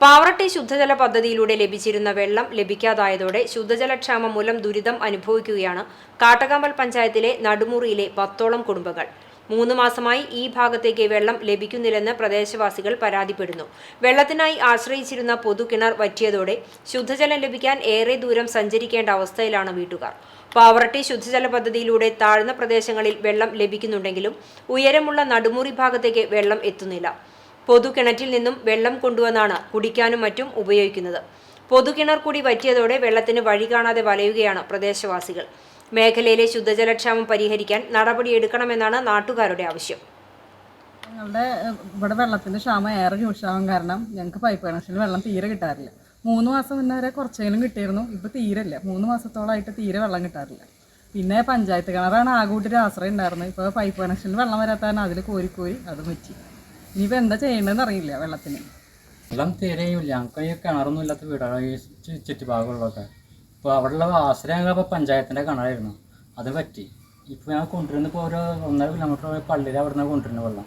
പാവറട്ടി ശുദ്ധജല പദ്ധതിയിലൂടെ ലഭിച്ചിരുന്ന വെള്ളം ലഭിക്കാതായതോടെ ശുദ്ധജലക്ഷാമം മൂലം ദുരിതം അനുഭവിക്കുകയാണ് കാട്ടകമ്പൽ പഞ്ചായത്തിലെ നടുമുറിയിലെ പത്തോളം കുടുംബങ്ങൾ. മൂന്ന് മാസമായി ഈ ഭാഗത്തേക്ക് വെള്ളം ലഭിക്കുന്നില്ലെന്ന് പ്രദേശവാസികൾ പരാതിപ്പെടുന്നു. വെള്ളത്തിനായി ആശ്രയിച്ചിരുന്ന പൊതുകിണർ വറ്റിയതോടെ ശുദ്ധജലം ലഭിക്കാൻ ഏറെ ദൂരം സഞ്ചരിക്കേണ്ട അവസ്ഥയിലാണ് വീട്ടുകാർ. പാവറട്ടി ശുദ്ധജല പദ്ധതിയിലൂടെ താഴ്ന്ന പ്രദേശങ്ങളിൽ വെള്ളം ലഭിക്കുന്നുണ്ടെങ്കിലും ഉയരമുള്ള നടുമുറി ഭാഗത്തേക്ക് വെള്ളം എത്തുന്നില്ല. പൊതുകിണറ്റിൽ നിന്നും വെള്ളം കൊണ്ടുവന്നാണ് കുടിക്കാനും മറ്റും ഉപയോഗിക്കുന്നത്. പൊതുകിണർ കൂടി വറ്റിയതോടെ വെള്ളത്തിന് വഴി കാണാതെ വലയുകയാണ് പ്രദേശവാസികൾ. മേഖലയിലെ ശുദ്ധജലക്ഷാമം പരിഹരിക്കാൻ നടപടിയെടുക്കണമെന്നാണ് നാട്ടുകാരുടെ ആവശ്യം. ഞങ്ങളുടെ ഇവിടെ വെള്ളത്തിന്റെ ക്ഷാമം ഏറെ രൂക്ഷമാകാൻ കാരണം ഞങ്ങൾക്ക് പൈപ്പ് കണക്ഷനിൽ വെള്ളം തീരെ കിട്ടാറില്ല. മൂന്ന് മാസം മുന്നേ വരെ കുറച്ചെങ്കിലും കിട്ടിയിരുന്നു ഇപ്പോൾ തീരെ മൂന്ന് മാസത്തോളമായിട്ട് തീരെ വെള്ളം കിട്ടാറില്ല. പിന്നെ പഞ്ചായത്ത് കിണറാണ് ആകൂട്ടിൽ കൂട്ടി ആശ്രയം ഉണ്ടായിരുന്നത്. ഇപ്പോൾ പൈപ്പ് കണക്ഷനിൽ വെള്ളം വരാത്തതാണ് അതിൽ കോരി കോരി അത് പറ്റി. ഇനിയിപ്പോൾ എന്താ ചെയ്യേണ്ടതെന്ന് അറിയില്ല വെള്ളത്തിന്. വെള്ളം തീരെയുമില്ല. ഞങ്ങൾക്ക് ഈ കിണറൊന്നും ഇല്ലാത്ത വീടാണ്. ഈ ചുറ്റുഭാഗങ്ങളിലൊക്കെ ഇപ്പോൾ അവിടെയുള്ള ആശ്രയം ഇപ്പോൾ പഞ്ചായത്തിന്റെ കിണറായിരുന്നു. അത് പറ്റി. ഇപ്പോൾ ഞാൻ കൊണ്ടുവരുന്നത് ഇപ്പോൾ ഒരു ഒന്നര കിലോമീറ്റർ പള്ളിയിൽ അവിടെ നിന്ന് കൊണ്ടുവരുന്ന വെള്ളം.